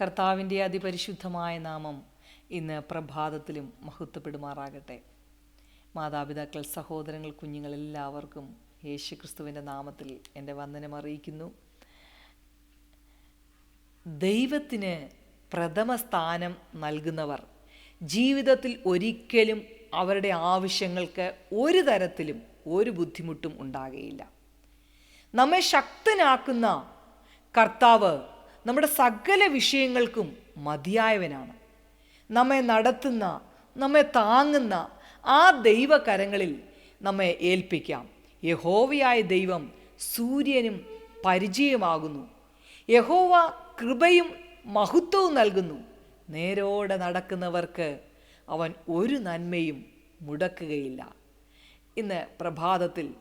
കർത്താവിന്റെ അതിപരിശുദ്ധമായ നാമം ഇന്ന് പ്രഭാതത്തിലും മഹത്വപ്പെടുമാറാകട്ടെ. മാതാപിതാക്കൾ സഹോദരങ്ങൾ കുഞ്ഞുങ്ങൾ എല്ലാവർക്കും യേശു ക്രിസ്തുവിന്റെ നാമത്തിൽ എന്റെ വന്ദനം അറിയിക്കുന്നു. ദൈവത്തിന് പ്രഥമ സ്ഥാനം നൽകുന്നവർ ജീവിതത്തിൽ ഒരിക്കലും അവരുടെ ആവശ്യങ്ങൾക്ക് ഒരു തരത്തിലും ഒരു ബുദ്ധിമുട്ടും ഉണ്ടാകുകയില്ല നമ്മെ ശക്തനാക്കുന്ന കർത്താവ് നമ്മുടെ സകല വിഷയങ്ങൾക്കും മതിയായവനാണ്. നമ്മെ നടത്തുന്ന നമ്മെ താങ്ങുന്ന ആ ദൈവകരങ്ങളിൽ നമ്മെ ഏൽപ്പിക്കാം. യഹോവയായ ദൈവം സൂര്യനും പരിചയമാകുന്നു. യഹോവ കൃപയും മഹത്വവും നൽകുന്നു. നേരോടെ നടക്കുന്നവർക്ക് അവൻ ഒരു നന്മയും മുടക്കുകയില്ല. ഇന്ന് പ്രഭാതത്തിൽ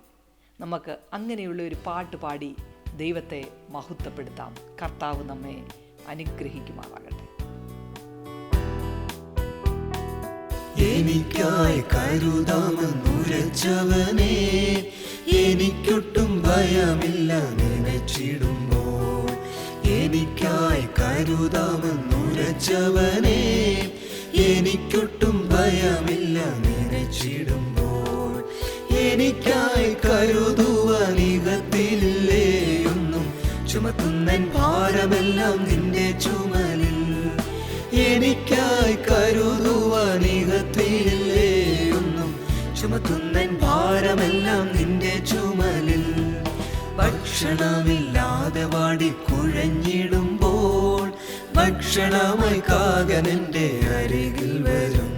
നമുക്ക് അങ്ങനെയുള്ള ഒരു പാട്ട് പാടി ദൈവത്തെ മഹത്വപ്പെടുത്താം. കർത്താവ് നമ്മെ അനുഗ്രഹിക്കുമാറാകട്ടെ. എനിക്കായി കരുതാമെന്നുരച്ചവനെ എനിക്കൊട്ടും ഭയമില്ല നനച്ചിടുമ്പോൾ എനിക്കായി കരുതാമെന്നുരച്ചവനെ എനിക്കൊട്ടും ഭയമില്ല നനച്ചിടുമ്പോൾ എനിക്കായി കരുതുവാനികത്തില്ലേയൊന്നും ചുമത്തുന്നൻ ഭാരമെല്ലാം നിന്റെ ചുമലിൽ. എനിക്കായി കരുതുവാനികത്തില്ലേയൊന്നും ചുമത്തുന്നൻ ഭാരമെല്ലാം നിന്റെ ചുമലിൽ. ഭക്ഷണമില്ലാതെ വാടി കുഴഞ്ഞിടുമ്പോൾ ഭക്ഷണമായി കാകനെന്റെ അരികിൽ വരും.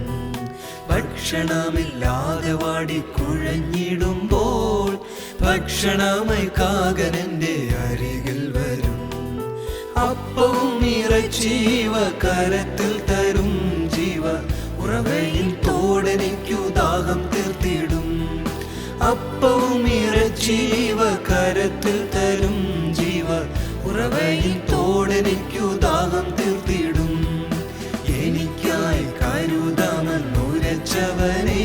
ഭക്ഷണമില്ലാതെ വാടി കുഴഞ്ഞിടുമ്പോൾ ഭക്ഷണമായി എന്റെ അരികിൽ വരും. അപ്പവും ഇറച്ചീവ കരത്തിൽ തരും ജീവ. ഉറവയിൽ തോടനിക്കു ദാഹം തീർത്തിടും. അപ്പവും ഇറച്ചീവ കരത്തിൽ തരും ജീവ. ഉറവയിൽ തോടനിക്കു ദാഹം തീർത്തിടും. എനിക്കായി കരുതാമെന്നുരച്ചവനെ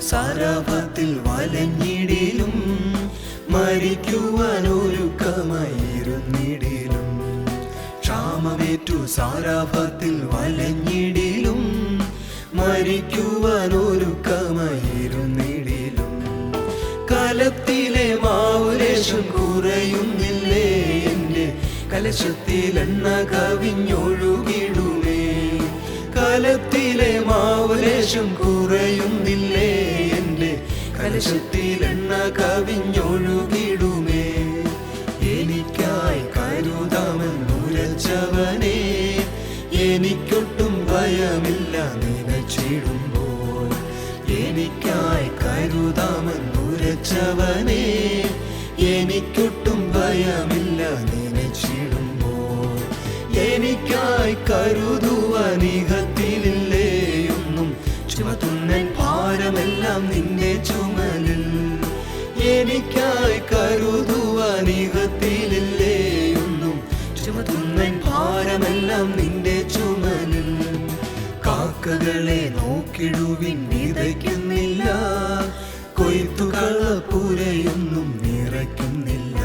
സാരാഭത്തിൽ വലഞ്ഞിടിലും മരിക്കുവാനൊരുക്കമായിരുന്നിടിലും ക്ഷാമമേറ്റു സാരാഭത്തിൽ വലഞ്ഞിടിലും മരിക്കുവാനൊരുക്കമായിരുന്നിടിലും കലത്തിലെ മാവുലേശം കുറയുന്നില്ലേ എന്റെ കലശത്തിൽ എണ്ണ കവിഞ്ഞൊഴുകിടുമേ. കലത്തിലെ മാവുലേശം കുറയുന്നില്ലേ കലശത്തിൽ എണ്ണ കവിഞ്ഞൊഴുകിടുമേ. എനിക്കായി കരുതാമെന്നുരച്ചവനെ. എനിക്കൊട്ടും ഭയമില്ല നിലച്ചിടുമ്പോൾ. എനിക്കായി കരുതാമെന്നുരച്ചവനെ. എനിക്കൊട്ടും ഭയമില്ല നോക്കിടുവിൻ വിതയ്ക്കുന്നില്ല. കൊയ്ത്തുകളപ്പുരയൊന്നും നിറയ്ക്കുന്നില്ല.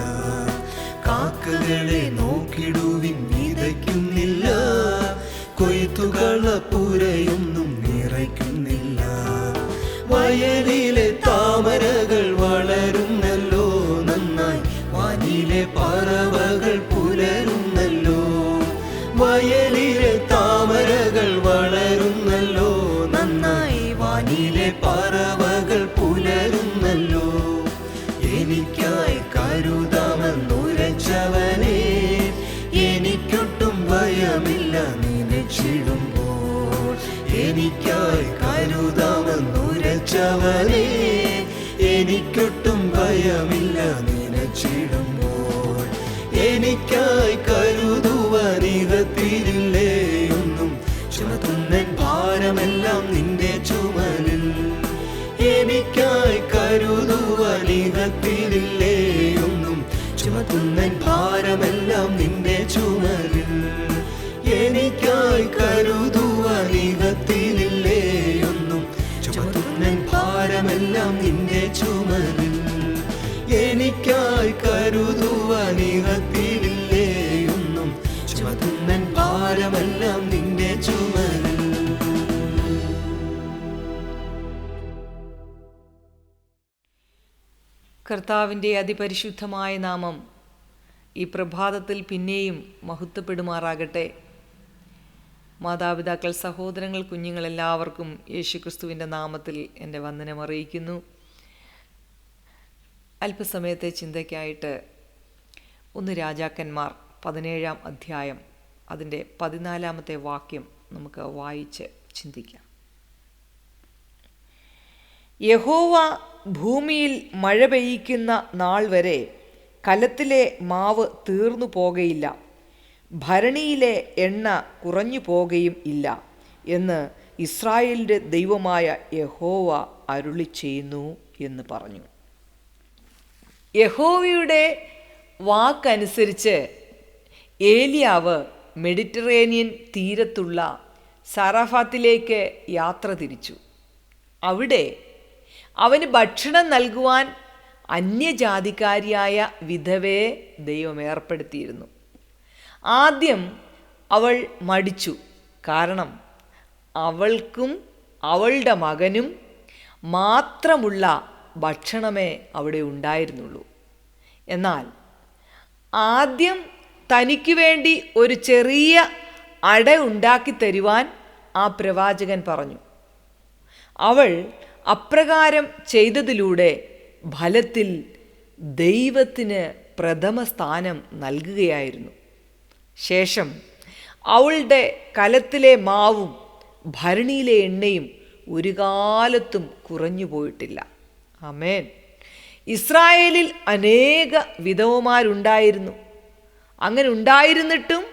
കാക്കകളെ നോക്കിടുവിൻ വിതയ്ക്കുന്നില്ല. കൊയ്ത്തുകളപ്പുരയൊന്നും നിറയ്ക്കുന്നില്ല. വയലിലെ താമരകൾ വളരുന്നല്ലോ. നന്നായി വാനിലെ പറവകൾ പുലരുന്നല്ലോ. വയലിലെ പറവകൾ പുലരുന്നല്ലോ. എനിക്കായി കരുതാമെന്നുരച്ചവനെ. എനിക്കൊട്ടും ഭയമില്ല നിലച്ചിടുമ്പോൾ എനിക്കായി കരുതാമെന്നുരച്ചവനെ. എനിക്കൊട്ടും ഭയമില്ല നനച്ചിടുമ്പോൾ എനിക്കായി കരുതുവനികത്തിരില്ലേ ഒന്നും ചുമത്തുന്നൻ ഭാരമെല്ലാം നിന്റെ ചുമലിൽ. കർത്താവിന്റെ അതിപരിശുദ്ധമായ നാമം ഈ പ്രഭാതത്തിൽ പിന്നെയും മഹത്വപ്പെടുമാറാകട്ടെ. മാതാപിതാക്കൾ സഹോദരങ്ങൾ കുഞ്ഞുങ്ങൾ എല്ലാവർക്കും യേശുക്രിസ്തുവിന്റെ നാമത്തിൽ എന്റെ വന്ദനം അറിയിക്കുന്നു. അല്പസമയത്തെ ചിന്തയ്ക്കായിട്ട് ഒന്ന് രാജാക്കന്മാർ പതിനേഴാം അധ്യായം അതിന്റെ പതിനാലാമത്തെ വാക്യം നമുക്ക് വായിച്ച് ചിന്തിക്കാം. യഹോവ ഭൂമിയിൽ മഴ പെയ്യിക്കുന്ന നാൾ വരെ കലത്തിലെ മാവ് തീർന്നു പോകയില്ല. ഭരണിയിലെ എണ്ണ കുറഞ്ഞു പോകുകയും ഇല്ല എന്ന് ഇസ്രായേലിന്റെ ദൈവമായ യഹോവ അരുളി ചെയ്യുന്നു എന്ന് പറഞ്ഞു. യഹോവയുടെ വാക്കനുസരിച്ച് ഏലിയാവ് മെഡിറ്ററേനിയൻ തീരത്തുള്ള സറാഫാത്തിലേക്ക് യാത്ര തിരിച്ചു. അവിടെ അവന് ഭക്ഷണം നൽകുവാൻ അന്യജാതിക്കാരിയായ വിധവയെ ദൈവം ഏർപ്പെടുത്തിയിരുന്നു. ആദ്യം അവൾ മടിച്ചു. കാരണം അവൾക്കും അവളുടെ മകനും മാത്രമുള്ള ഭക്ഷണമേ അവിടെ ഉണ്ടായിരുന്നുള്ളൂ. എന്നാൽ ആദ്യം തനിക്ക് വേണ്ടി ഒരു ചെറിയ അട ഉണ്ടാക്കി തരുവാൻ ആ പ്രവാചകൻ പറഞ്ഞു. അവൾ അപ്രകാരം ചെയ്തതിലൂടെ ഫലത്തിൽ ദൈവത്തിന് പ്രഥമ സ്ഥാനം നൽകുകയായിരുന്നു. ശേഷം അവളുടെ കലത്തിലെ മാവും ഭരണിയിലെ എണ്ണയും ഒരു കാലത്തും കുറഞ്ഞു പോയിട്ടില്ല അമേൻ ഇസ്രായേലിൽ അനേക വിധവമാരുണ്ടായിരുന്നു. അങ്ങനെ ഉണ്ടായിരുന്നിട്ടും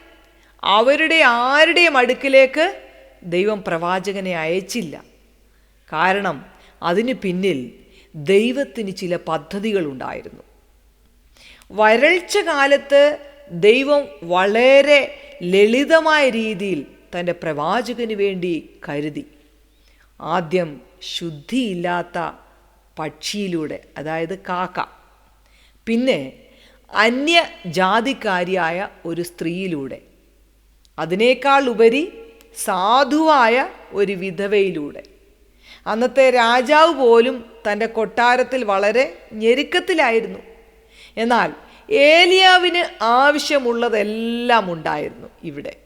അവരുടെ ആരുടെയും അടുക്കിലേക്ക് ദൈവം പ്രവാചകനെ അയച്ചില്ല. കാരണം അതിന് പിന്നിൽ ദൈവത്തിന് ചില പദ്ധതികളുണ്ടായിരുന്നു. വരൾച്ച കാലത്ത് ദൈവം വളരെ ലളിതമായ രീതിയിൽ തന്റെ പ്രവാചകന് വേണ്ടി കരുതി. ആദ്യം ശുദ്ധിയില്ലാത്ത പക്ഷിയിലൂടെ അതായത് കാക്ക. പിന്നെ അന്യജാതിക്കാരിയായ ഒരു സ്ത്രീയിലൂടെ. അതിനേക്കാൾ ഉപരി സാധുവായ ഒരു വിധവയിലൂടെ. അന്നത്തെ രാജാവ് പോലും തന്റെ കൊട്ടാരത്തിൽ വളരെ ഞെരുക്കത്തിലായിരുന്നു. എന്നാൽ ഏലിയാവിന് ആവശ്യമുള്ളതെല്ലാം ഉണ്ടായിരുന്നു ഇവിടെ.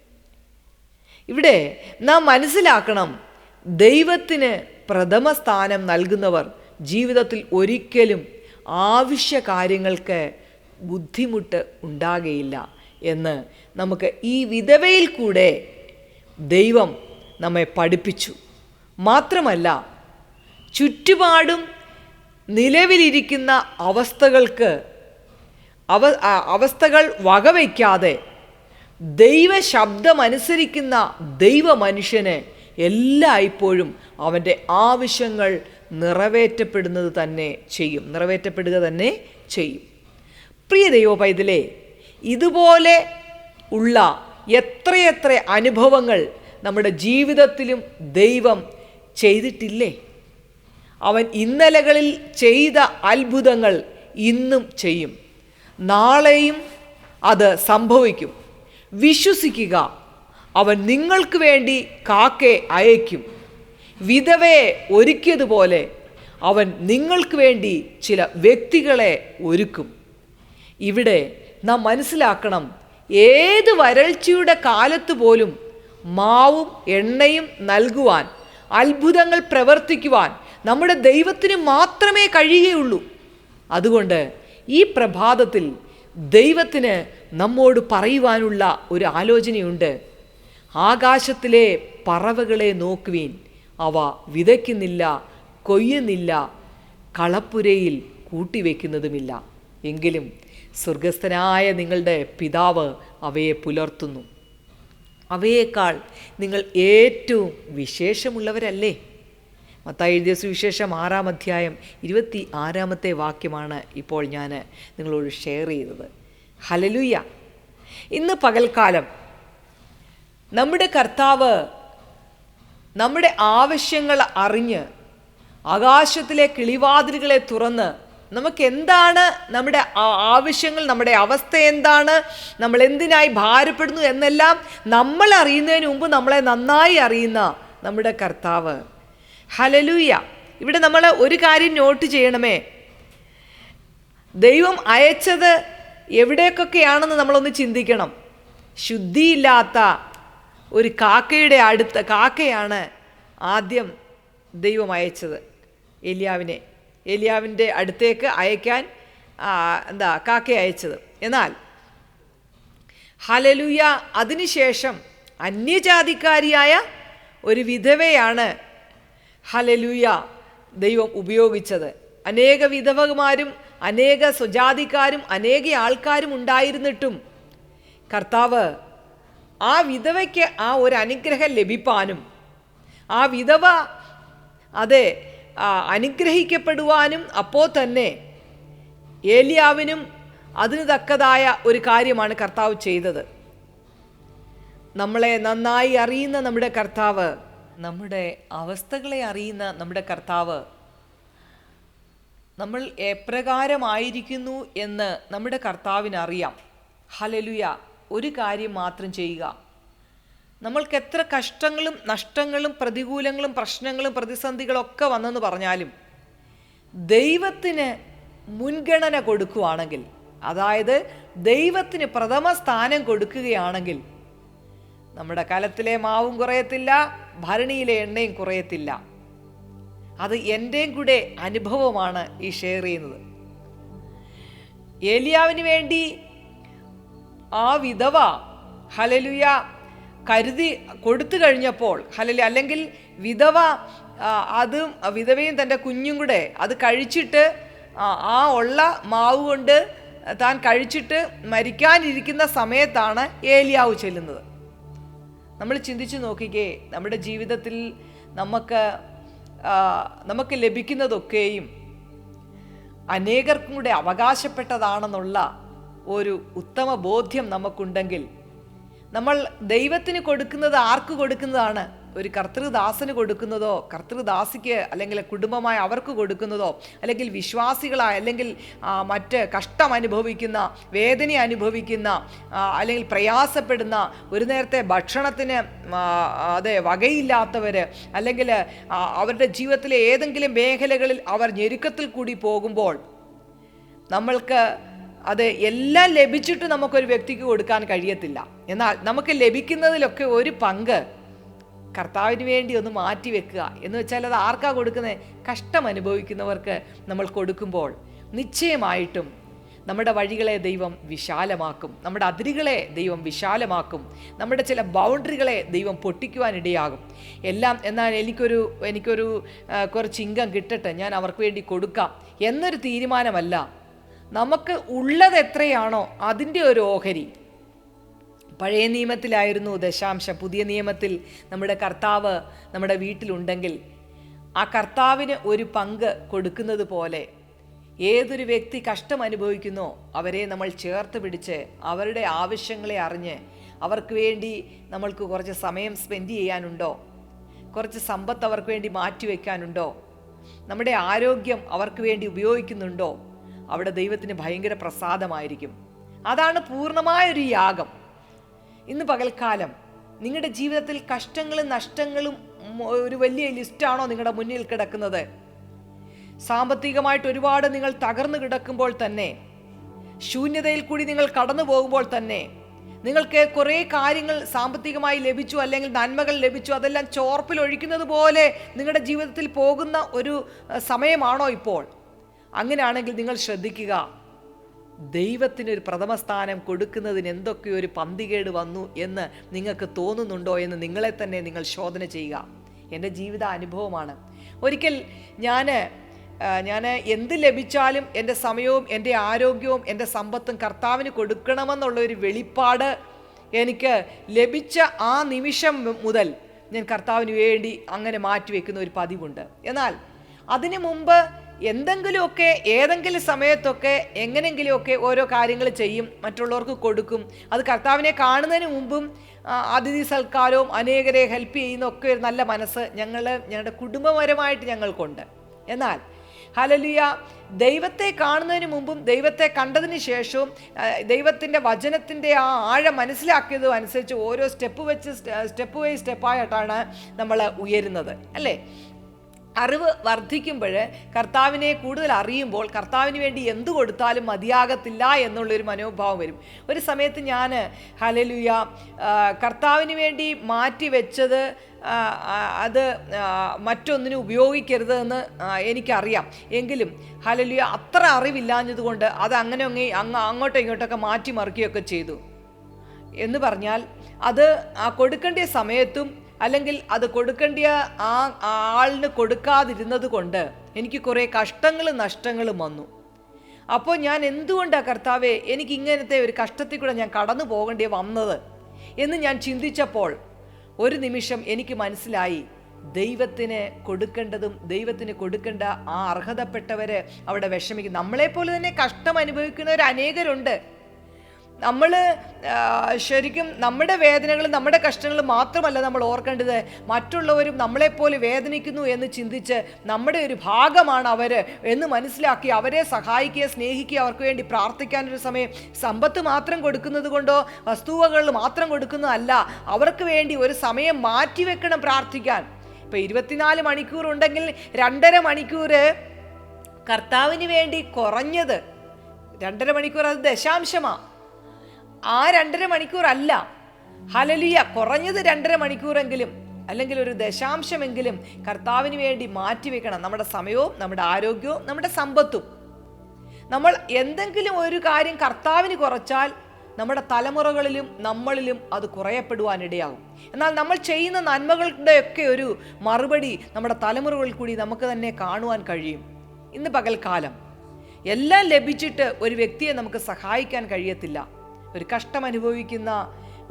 ഇവിടെ നാം മനസ്സിലാക്കണം ദൈവത്തിന് പ്രഥമ സ്ഥാനം നൽകുന്നവർ ജീവിതത്തിൽ ഒരിക്കലും ആവശ്യ കാര്യങ്ങൾക്ക് ബുദ്ധിമുട്ട് ഉണ്ടാകുകയില്ല എന്ന് നമുക്ക് ഈ വിധവയിൽ കൂടെ ദൈവം നമ്മെ പഠിപ്പിച്ചു. മാത്രമല്ല ചുറ്റുപാടും നിലവിലിരിക്കുന്ന അവസ്ഥകൾക്ക് അവ അവസ്ഥകൾ വകവയ്ക്കാതെ ദൈവ ശബ്ദമനുസരിക്കുന്ന ദൈവ മനുഷ്യന് എല്ലായ്പ്പോഴും അവന്റെ ആവശ്യങ്ങൾ നിറവേറ്റപ്പെടുന്നത് തന്നെ ചെയ്യും. നിറവേറ്റപ്പെടുക തന്നെ ചെയ്യും. പ്രിയ ദൈവോ പൈതലേ ഇതുപോലെ ഉള്ള എത്രയെത്ര അനുഭവങ്ങൾ നമ്മുടെ ജീവിതത്തിലും ദൈവം ചെയ്തിട്ടില്ലേ? അവൻ ഇന്നലകളിൽ ചെയ്ത അത്ഭുതങ്ങൾ ഇന്നും ചെയ്യും. നാളെയും അത് സംഭവിക്കും. വിശ്വസിക്കുക അവൻ നിങ്ങൾക്ക് വേണ്ടി കാക്കെ അയക്കും വിധവയെ ഒരുക്കിയതുപോലെ അവൻ നിങ്ങൾക്ക് വേണ്ടി ചില വ്യക്തികളെ ഒരുക്കും. ഇവിടെ നാം മനസ്സിലാക്കണം ഏത് വരൾച്ചയുടെ കാലത്ത് പോലും മാവും എണ്ണയും നൽകുവാൻ അത്ഭുതങ്ങൾ പ്രവർത്തിക്കുവാൻ നമ്മുടെ ദൈവത്തിന് മാത്രമേ കഴിയുകയുള്ളൂ. അതുകൊണ്ട് ഈ പ്രഭാതത്തിൽ ദൈവത്തിന് നമ്മോട് പറയുവാനുള്ള ഒരു ആലോചനയുണ്ട്. ആകാശത്തിലെ പറവകളെ നോക്കുവീൻ. അവ വിതയ്ക്കുന്നില്ല കൊയ്യുന്നില്ല കളപ്പുരയിൽ കൂട്ടിവെക്കുന്നതുമില്ല. എങ്കിലും സ്വർഗസ്ഥനായ നിങ്ങളുടെ പിതാവ് അവയെ പുലർത്തുന്നു. അവയേക്കാൾ നിങ്ങൾ ഏറ്റവും വിശേഷമുള്ളവരല്ലേ? മത്തായി എഴുതിയ സുവിശേഷം ആറാം അധ്യായം ഇരുപത്തി ആറാമത്തെ വാക്യമാണ് ഇപ്പോൾ ഞാൻ നിങ്ങളോട് ഷെയർ ചെയ്തത് ഹലലുയ്യ ഇന്ന് പകൽക്കാലം നമ്മുടെ കർത്താവ് നമ്മുടെ ആവശ്യങ്ങൾ അറിഞ്ഞ് ആകാശത്തിലെ കിളിവാതിലുകളെ തുറന്ന് നമുക്ക് എന്താണ് നമ്മുടെ ആവശ്യങ്ങൾ നമ്മുടെ അവസ്ഥ എന്താണ് നമ്മൾ എന്തിനായി ഭാരപ്പെടുന്നു എന്നെല്ലാം നമ്മൾ അറിയുന്നതിന് മുമ്പ് നമ്മളെ നന്നായി അറിയുന്ന നമ്മുടെ കർത്താവ്. ഹലലൂയ ഇവിടെ നമ്മൾ ഒരു കാര്യം നോട്ട് ചെയ്യണമേ. ദൈവം അയച്ചത് എവിടേക്കൊക്കെയാണെന്ന് നമ്മളൊന്ന് ചിന്തിക്കണം. ശുദ്ധിയില്ലാത്ത ഒരു കാക്കയുടെ അടുത്ത കാക്കയാണ് ആദ്യം ദൈവം അയച്ചത് എലിയാവിനെ എലിയാവിന്റെ അടുത്തേക്ക് അയക്കാൻ എന്താ കാക്ക അയച്ചത്. എന്നാൽ ഹലലുയ അതിനുശേഷം അന്യജാതിക്കാരിയായ ഒരു വിധവയാണ് ഹലലുയ ദൈവം ഉപയോഗിച്ചത്. അനേക വിധവമാരും അനേക സ്വജാതിക്കാരും അനേക ആൾക്കാരും ഉണ്ടായിരുന്നിട്ടും കർത്താവ് ആ വിധവയ്ക്ക് ആ ഒരു അനുഗ്രഹം ലഭിപ്പാനും ആ വിധവ അതെ അനുഗ്രഹിക്കപ്പെടുവാനും അപ്പോൾ തന്നെ ഏലിയാവിനും അതിന് തക്കതായ ഒരു കാര്യമാണ് കർത്താവ് ചെയ്തത്. നമ്മളെ നന്നായി അറിയുന്ന നമ്മുടെ കർത്താവ് നമ്മുടെ അവസ്ഥകളെ അറിയുന്ന നമ്മുടെ കർത്താവ് നമ്മൾ എപ്രകാരമായിരിക്കുന്നു എന്ന് നമ്മുടെ കർത്താവിനറിയാം. ഹലലുയ ഒരു കാര്യം മാത്രം ചെയ്യുക. നമ്മൾക്ക് എത്ര കഷ്ടങ്ങളും നഷ്ടങ്ങളും പ്രതികൂലങ്ങളും പ്രശ്നങ്ങളും പ്രതിസന്ധികളൊക്കെ വന്നെന്ന് പറഞ്ഞാലും ദൈവത്തിന് മുൻഗണന കൊടുക്കുകയാണെങ്കിൽ അതായത് ദൈവത്തിന് പ്രഥമ സ്ഥാനം കൊടുക്കുകയാണെങ്കിൽ നമ്മുടെ കലത്തിലെ മാവും കുറയത്തില്ല ഭരണിയിലെ എണ്ണയും കുറയത്തില്ല. അത് എന്റെയും കൂടെ അനുഭവമാണ് ഈ ഷെയർ ചെയ്യുന്നത്. ഏലിയാവിന് വേണ്ടി ആ വിധവ ഹലലുയ കരുതി കൊടുത്തു കഴിഞ്ഞപ്പോൾ ഹലലി അല്ലെങ്കിൽ വിധവ അതും വിധവയും തന്റെ കുഞ്ഞും കൂടെ അത് കഴിച്ചിട്ട് ആ ഉള്ള മാവ് കൊണ്ട് താൻ കഴിച്ചിട്ട് മരിക്കാനിരിക്കുന്ന സമയത്താണ് ഏലിയാവ് ചെല്ലുന്നത്. നമ്മൾ ചിന്തിച്ചു നോക്കിക്കേ നമ്മുടെ ജീവിതത്തിൽ നമുക്ക് നമുക്ക് ലഭിക്കുന്നതൊക്കെയും അനേകർക്കും കൂടെ അവകാശപ്പെട്ടതാണെന്നുള്ള ഒരു ഉത്തമ ബോധ്യം നമുക്കുണ്ടെങ്കിൽ നമ്മൾ ദൈവത്തിന് കൊടുക്കുന്നത് ആർക്ക് കൊടുക്കുന്നതാണ്? ഒരു കർത്തൃദാസന് കൊടുക്കുന്നതോ കർത്തൃദാസിക്ക് അല്ലെങ്കിൽ കുടുംബമായ അവർക്ക് കൊടുക്കുന്നതോ അല്ലെങ്കിൽ വിശ്വാസികളായ അല്ലെങ്കിൽ മറ്റ് കഷ്ടം അനുഭവിക്കുന്ന വേദന അനുഭവിക്കുന്ന അല്ലെങ്കിൽ പ്രയാസപ്പെടുന്ന ഒരു നേരത്തെ ഭക്ഷണത്തിന് അതെ വകയില്ലാത്തവർ അല്ലെങ്കിൽ അവരുടെ ജീവിതത്തിലെ ഏതെങ്കിലും മേഖലകളിൽ അവർ ഞെരുക്കത്തിൽ കൂടി പോകുമ്പോൾ നമ്മൾക്ക് അത് എല്ലാം ലഭിച്ചിട്ട് നമുക്കൊരു വ്യക്തിക്ക് കൊടുക്കാൻ കഴിയത്തില്ല. എന്നാൽ നമുക്ക് ലഭിക്കുന്നതിലൊക്കെ ഒരു പങ്ക് കർത്താവിന് വേണ്ടി ഒന്ന് മാറ്റി വെക്കുക. എന്ന് വെച്ചാൽ അത് ആർക്കാ കൊടുക്കുന്നത് കഷ്ടം അനുഭവിക്കുന്നവർക്ക് നമ്മൾ കൊടുക്കുമ്പോൾ നിശ്ചയമായിട്ടും നമ്മുടെ വഴികളെ ദൈവം വിശാലമാക്കും. നമ്മുടെ അതിരുകളെ ദൈവം വിശാലമാക്കും. നമ്മുടെ ചില ബൗണ്ടറികളെ ദൈവം പൊട്ടിക്കുവാനിടയാകും. എല്ലാം എന്നാൽ എനിക്കൊരു എനിക്കൊരു കുറച്ച് ഇൻകം കിട്ടട്ടെ ഞാൻ അവർക്ക് വേണ്ടി കൊടുക്കാം എന്നൊരു തീരുമാനമല്ല നമുക്ക് ഉള്ളത് എത്രയാണോ അതിന്റെ ഒരു ഓഹരി. പഴയ നിയമത്തിലായിരുന്നു ദശാംശം. പുതിയ നിയമത്തിൽ നമ്മുടെ കർത്താവ് നമ്മുടെ വീട്ടിലുണ്ടെങ്കിൽ ആ കർത്താവിന് ഒരു പങ്ക് കൊടുക്കുന്നത് പോലെ ഏതൊരു വ്യക്തി കഷ്ടം അനുഭവിക്കുന്നോ അവരെ നമ്മൾ ചേർത്ത് പിടിച്ച് അവരുടെ ആവശ്യങ്ങളെ അറിഞ്ഞ് അവർക്ക് വേണ്ടി നമ്മൾക്ക് കുറച്ച് സമയം സ്പെൻഡ് ചെയ്യാനുണ്ടോ? കുറച്ച് സമ്പത്ത് അവർക്ക് വേണ്ടി മാറ്റിവെക്കാനുണ്ടോ? നമ്മുടെ ആരോഗ്യം അവർക്ക് വേണ്ടി ഉപയോഗിക്കുന്നുണ്ടോ? അവിടെ ദൈവത്തിന് ഭയങ്കര പ്രസാദമായിരിക്കും. അതാണ് പൂർണമായൊരു യാഗം. ഇന്ന് പകൽക്കാലം നിങ്ങളുടെ ജീവിതത്തിൽ കഷ്ടങ്ങളും നഷ്ടങ്ങളും ഒരു വലിയ ലിസ്റ്റാണോ നിങ്ങളുടെ മുന്നിൽ കിടക്കുന്നത്? സാമ്പത്തികമായിട്ട് ഒരുപാട് നിങ്ങൾ തകർന്നു കിടക്കുമ്പോൾ തന്നെ ശൂന്യതയിൽ കൂടി നിങ്ങൾ കടന്നു പോകുമ്പോൾ തന്നെ നിങ്ങൾക്ക് കുറേ കാര്യങ്ങൾ സാമ്പത്തികമായി ലഭിച്ചു അല്ലെങ്കിൽ നന്മകൾ ലഭിച്ചു അതെല്ലാം ചോർപ്പിൽ ഒഴിക്കുന്നത് പോലെ നിങ്ങളുടെ ജീവിതത്തിൽ പോകുന്ന ഒരു സമയമാണോ ഇപ്പോൾ? അങ്ങനെയാണെങ്കിൽ നിങ്ങൾ ശ്രദ്ധിക്കുക. ദൈവത്തിന് ഒരു പ്രഥമ സ്ഥാനം കൊടുക്കുന്നതിന് എന്തൊക്കെ ഒരു പന്തികേട് വന്നു എന്ന് നിങ്ങൾക്ക് തോന്നുന്നുണ്ടോ എന്ന് നിങ്ങളെ തന്നെ നിങ്ങൾ ശോധന ചെയ്യുക. എന്റെ ജീവിത അനുഭവമാണ് ഒരിക്കൽ ഞാൻ ഞാൻ എന്ത് ലഭിച്ചാലും എന്റെ സമയവും എന്റെ ആരോഗ്യവും എന്റെ സമ്പത്തും കർത്താവിന് കൊടുക്കണമെന്നുള്ള ഒരു വെളിപ്പാട് എനിക്ക് ലഭിച്ച ആ നിമിഷം മുതൽ ഞാൻ കർത്താവിന് വേണ്ടി അങ്ങനെ മാറ്റിവെക്കുന്ന ഒരു പതിവുണ്ട്. എന്നാൽ അതിനു മുമ്പ് എന്തെങ്കിലുമൊക്കെ ഏതെങ്കിലും സമയത്തൊക്കെ എങ്ങനെയെങ്കിലുമൊക്കെ ഓരോ കാര്യങ്ങൾ ചെയ്യും മറ്റുള്ളവർക്ക് കൊടുക്കും. അത് കർത്താവിനെ കാണുന്നതിന് മുമ്പും അതിഥി സൽക്കാരവും അനേകരെ ഹെൽപ്പ് ചെയ്യുന്ന ഒക്കെ ഒരു നല്ല മനസ്സ് ഞങ്ങൾ ഞങ്ങളുടെ കുടുംബപരമായിട്ട് ഞങ്ങൾക്കുണ്ട്. എന്നാൽ ഹലലിയ ദൈവത്തെ കാണുന്നതിന് മുമ്പും ദൈവത്തെ കണ്ടതിന് ശേഷവും ദൈവത്തിന്റെ വചനത്തിന്റെ ആ ആഴം മനസ്സിലാക്കിയതും അനുസരിച്ച് ഓരോ സ്റ്റെപ്പ് വെച്ച് സ്റ്റെപ്പ് ബൈ സ്റ്റെപ്പായിട്ടാണ് നമ്മൾ ഉയരുന്നത്. അല്ലേ? അറിവ് വർദ്ധിക്കുമ്പോൾ കർത്താവിനെ കൂടുതൽ അറിയുമ്പോൾ കർത്താവിന് വേണ്ടി എന്ത് കൊടുത്താലും മതിയാകത്തില്ല എന്നുള്ളൊരു മനോഭാവം വരും. ഒരു സമയത്ത് ഞാൻ ഹലലുയ കർത്താവിന് വേണ്ടി മാറ്റി വെച്ചത് അത് മറ്റൊന്നിന് ഉപയോഗിക്കരുത് എന്ന് എനിക്കറിയാം. എങ്കിലും ഹലലുയ അത്ര അറിവില്ലാഞ്ഞതുകൊണ്ട് അത് അങ്ങനെ അങ്ങ് അങ്ങ് അങ്ങോട്ടോ ഇങ്ങോട്ടൊക്കെ മാറ്റി മറിക്കുകയൊക്കെ ചെയ്തു. എന്ന് പറഞ്ഞാൽ അത് ആ കൊടുക്കേണ്ട സമയത്തും അല്ലെങ്കിൽ അത് കൊടുക്കേണ്ട ആ ആ ആളിന് കൊടുക്കാതിരുന്നത് കൊണ്ട് എനിക്ക് കുറേ കഷ്ടങ്ങളും നഷ്ടങ്ങളും വന്നു. അപ്പോൾ ഞാൻ എന്തുകൊണ്ടാണ് കർത്താവെ എനിക്ക് ഇങ്ങനത്തെ ഒരു കഷ്ടത്തിൽ കൂടെ ഞാൻ കടന്നു പോകേണ്ടി വന്നത് എന്ന് ഞാൻ ചിന്തിച്ചപ്പോൾ ഒരു നിമിഷം എനിക്ക് മനസ്സിലായി. ദൈവത്തിന് കൊടുക്കേണ്ടതും ദൈവത്തിന് കൊടുക്കേണ്ട ആ അർഹതപ്പെട്ടവർ അവിടെ വിഷമിക്കും നമ്മളെപ്പോലെ തന്നെ കഷ്ടം അനുഭവിക്കുന്നവർ അനേകരുണ്ട്. നമ്മൾ ശരിക്കും നമ്മുടെ വേദനകളും നമ്മുടെ കഷ്ടങ്ങളും മാത്രമല്ല നമ്മൾ ഓർക്കേണ്ടത് മറ്റുള്ളവരും നമ്മളെപ്പോലെ വേദനിക്കുന്നു എന്ന് ചിന്തിച്ച് നമ്മുടെ ഒരു ഭാഗമാണ് അവർ എന്ന് മനസ്സിലാക്കി അവരെ സഹായിക്കുക സ്നേഹിക്കുക അവർക്ക് വേണ്ടി പ്രാർത്ഥിക്കാനൊരു സമയം സമ്പത്ത് മാത്രം കൊടുക്കുന്നത് കൊണ്ടോ വസ്തുവകൾ മാത്രം കൊടുക്കുന്നതല്ല അവർക്ക് വേണ്ടി ഒരു സമയം മാറ്റിവെക്കണം പ്രാർത്ഥിക്കാൻ. ഇപ്പം ഇരുപത്തിനാല് മണിക്കൂർ ഉണ്ടെങ്കിൽ രണ്ടര മണിക്കൂർ കർത്താവിന് വേണ്ടി കുറഞ്ഞത്. രണ്ടര മണിക്കൂർ അത് ദശാംശമാണ് ആ രണ്ടര മണിക്കൂർ അല്ല ഹലലിയ കുറഞ്ഞത് രണ്ടര മണിക്കൂറെങ്കിലും അല്ലെങ്കിൽ ഒരു ദശാംശമെങ്കിലും കർത്താവിന് വേണ്ടി മാറ്റിവെക്കണം. നമ്മുടെ സമയവും നമ്മുടെ ആരോഗ്യവും നമ്മുടെ സമ്പത്തും. നമ്മൾ എന്തെങ്കിലും ഒരു കാര്യം കർത്താവിന് കുറച്ചാൽ നമ്മുടെ തലമുറകളിലും നമ്മളിലും അത് കുറയപ്പെടുവാനിടയാകും. എന്നാൽ നമ്മൾ ചെയ്യുന്ന നന്മകളുടെയൊക്കെ ഒരു മറുപടി നമ്മുടെ തലമുറകളിൽ കൂടി നമുക്ക് തന്നെ കാണുവാൻ കഴിയും. ഇന്ന് പകൽക്കാലം. എല്ലാം ലഭിച്ചിട്ട് ഒരു വ്യക്തിയെ നമുക്ക് സഹായിക്കാൻ കഴിയത്തില്ല. ഒരു കഷ്ടം അനുഭവിക്കുന്ന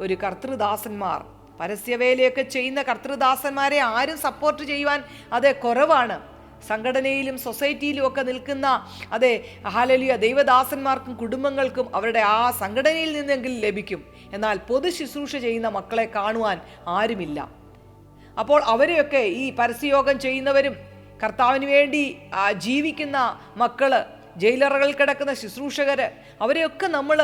ഒരു കർത്തൃദാസന്മാർ. പരസ്യവേലയൊക്കെ ചെയ്യുന്ന കർത്തൃദാസന്മാരെ ആരും സപ്പോർട്ട് ചെയ്യുവാൻ അത് കുറവാണ്. സംഘടനയിലും സൊസൈറ്റിയിലും ഒക്കെ നിൽക്കുന്ന അതെ ഹാലലിയ ദൈവദാസന്മാർക്കും കുടുംബങ്ങൾക്കും അവരുടെ ആ സംഘടനയിൽ നിന്നെങ്കിലും ലഭിക്കും. എന്നാൽ പൊതു ശുശ്രൂഷ ചെയ്യുന്ന മക്കളെ കാണുവാൻ ആരുമില്ല. അപ്പോൾ അവരെയൊക്കെ ഈ പരസ്യയോഗം ചെയ്യുന്നവരും കർത്താവിന് വേണ്ടി ജീവിക്കുന്ന മക്കൾ ജയിലറകളിൽ കിടക്കുന്ന ശുശ്രൂഷകര് അവരെയൊക്കെ നമ്മൾ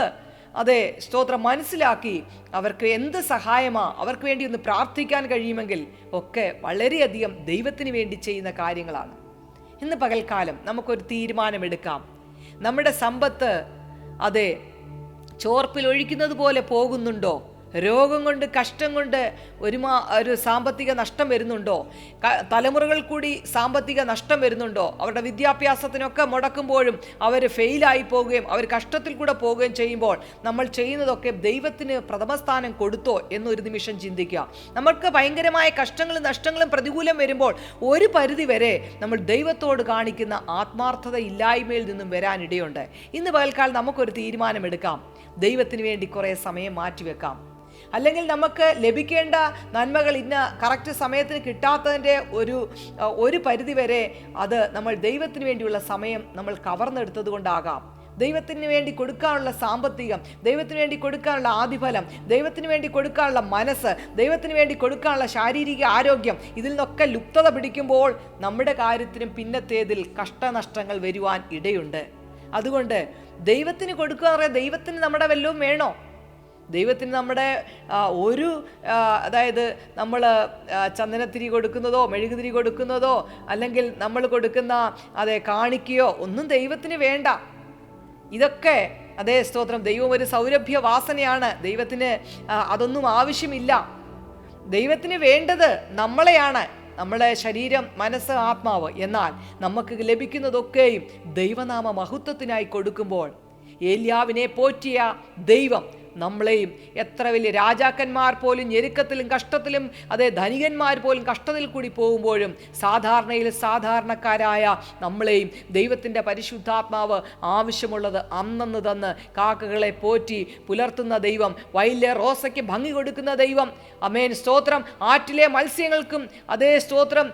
അതെ സ്തോത്രം. മനസ്സിലാക്കി. അവർക്ക് എന്ത് സഹായമാ? അവർക്ക് വേണ്ടി ഒന്ന് പ്രാർത്ഥിക്കാൻ കഴിയുമെങ്കിൽ ഒക്കെ വളരെയധികം ദൈവത്തിന് വേണ്ടി ചെയ്യുന്ന കാര്യങ്ങളാണ്. ഇന്ന് പകൽക്കാലം നമുക്കൊരു തീരുമാനമെടുക്കാം. നമ്മുടെ സമ്പത്ത് അതെ ചോർപ്പിൽ ഒഴിക്കുന്നത് പോലെ പോകുന്നുണ്ടോ? രോഗം കൊണ്ട് കഷ്ടം കൊണ്ട് ഒരു മാ ഒരു സാമ്പത്തിക നഷ്ടം വരുന്നുണ്ടോ? തലമുറകൾ കൂടി സാമ്പത്തിക നഷ്ടം വരുന്നുണ്ടോ? അവരുടെ വിദ്യാഭ്യാസത്തിനൊക്കെ മുടക്കുമ്പോഴും അവർ ഫെയിലായി പോവുകയും അവർ കഷ്ടത്തിൽ കൂടെ പോവുകയും ചെയ്യുമ്പോൾ നമ്മൾ ചെയ്യുന്നതൊക്കെ ദൈവത്തിന് പ്രഥമസ്ഥാനം കൊടുത്തോ എന്നൊരു നിമിഷം ചിന്തിക്കുക. നമ്മൾക്ക് ഭയങ്കരമായ കഷ്ടങ്ങളും നഷ്ടങ്ങളും പ്രതികൂലം വരുമ്പോൾ ഒരു പരിധി വരെ നമ്മൾ ദൈവത്തോട് കാണിക്കുന്ന ആത്മാർത്ഥത ഇല്ലായ്മയിൽ നിന്നും വരാനിടയുണ്ട്. ഇന്ന് പകൽക്കാലം നമുക്കൊരു തീരുമാനമെടുക്കാം. ദൈവത്തിന് വേണ്ടി കുറേ സമയം മാറ്റിവെക്കാം. അല്ലെങ്കിൽ നമുക്ക് ലഭിക്കേണ്ട നന്മകൾ ഇന്ന കറക്റ്റ് സമയത്തിന് കിട്ടാത്തതിന്റെ ഒരു ഒരു പരിധി വരെ അത് നമ്മൾ ദൈവത്തിന് വേണ്ടിയുള്ള സമയം നമ്മൾ കവർന്നെടുത്തത് കൊണ്ടാകാം. ദൈവത്തിന് വേണ്ടി കൊടുക്കാനുള്ള സാമ്പത്തികം ദൈവത്തിന് വേണ്ടി കൊടുക്കാനുള്ള ആദിഫലം ദൈവത്തിന് വേണ്ടി കൊടുക്കാനുള്ള മനസ്സ് ദൈവത്തിന് വേണ്ടി കൊടുക്കാനുള്ള ശാരീരിക ആരോഗ്യം ഇതിൽ നിന്നൊക്കെ ലുപ്തത പിടിക്കുമ്പോൾ നമ്മുടെ കാര്യത്തിനും പിന്നത്തേതിൽ കഷ്ടനഷ്ടങ്ങൾ വരുവാൻ ഇടയുണ്ട്. അതുകൊണ്ട് ദൈവത്തിന് കൊടുക്കുക ദൈവത്തിന് നമ്മുടെ വല്ലതും വേണോ? ദൈവത്തിന് നമ്മുടെ ഒരു അതായത് നമ്മൾ ചന്ദനത്തിരി കൊടുക്കുന്നതോ മെഴുകുതിരി കൊടുക്കുന്നതോ അല്ലെങ്കിൽ നമ്മൾ കൊടുക്കുന്ന അതെ കാണിക്കുകയോ ഒന്നും ദൈവത്തിന് വേണ്ട. ഇതൊക്കെ അതേ സ്തോത്രം ദൈവം ഒരു സൗരഭ്യ വാസനയാണ്. ദൈവത്തിന് അതൊന്നും ആവശ്യമില്ല. ദൈവത്തിന് വേണ്ടത് നമ്മളെയാണ്. നമ്മളെ ശരീരം മനസ്സ് ആത്മാവ്. എന്നാൽ നമുക്ക് ലഭിക്കുന്നതൊക്കെയും ദൈവനാമ മഹത്വത്തിനായി കൊടുക്കുമ്പോൾ ഏലിയാവിനെ പോറ്റിയ ദൈവം നമ്മളെയും എത്ര വലിയ രാജാക്കന്മാർ പോലും ഞെരുക്കത്തിലും കഷ്ടത്തിലും അതേ ധനികന്മാർ പോലും കഷ്ടത്തിൽ കൂടി പോകുമ്പോഴും സാധാരണയിൽ സാധാരണക്കാരായ നമ്മളെയും ദൈവത്തിന്റെ പരിശുദ്ധാത്മാവ് ആവശ്യമുള്ളത് അന്നന്ന് തന്ന് കാക്കകളെ പോറ്റി പുലർത്തുന്ന ദൈവം വയലിലെ റോസയ്ക്ക് ഭംഗി കൊടുക്കുന്ന ദൈവം. അമേൻ സ്തോത്രം. ആറ്റിലെ മത്സ്യങ്ങൾക്കും അതേ സ്തോത്രം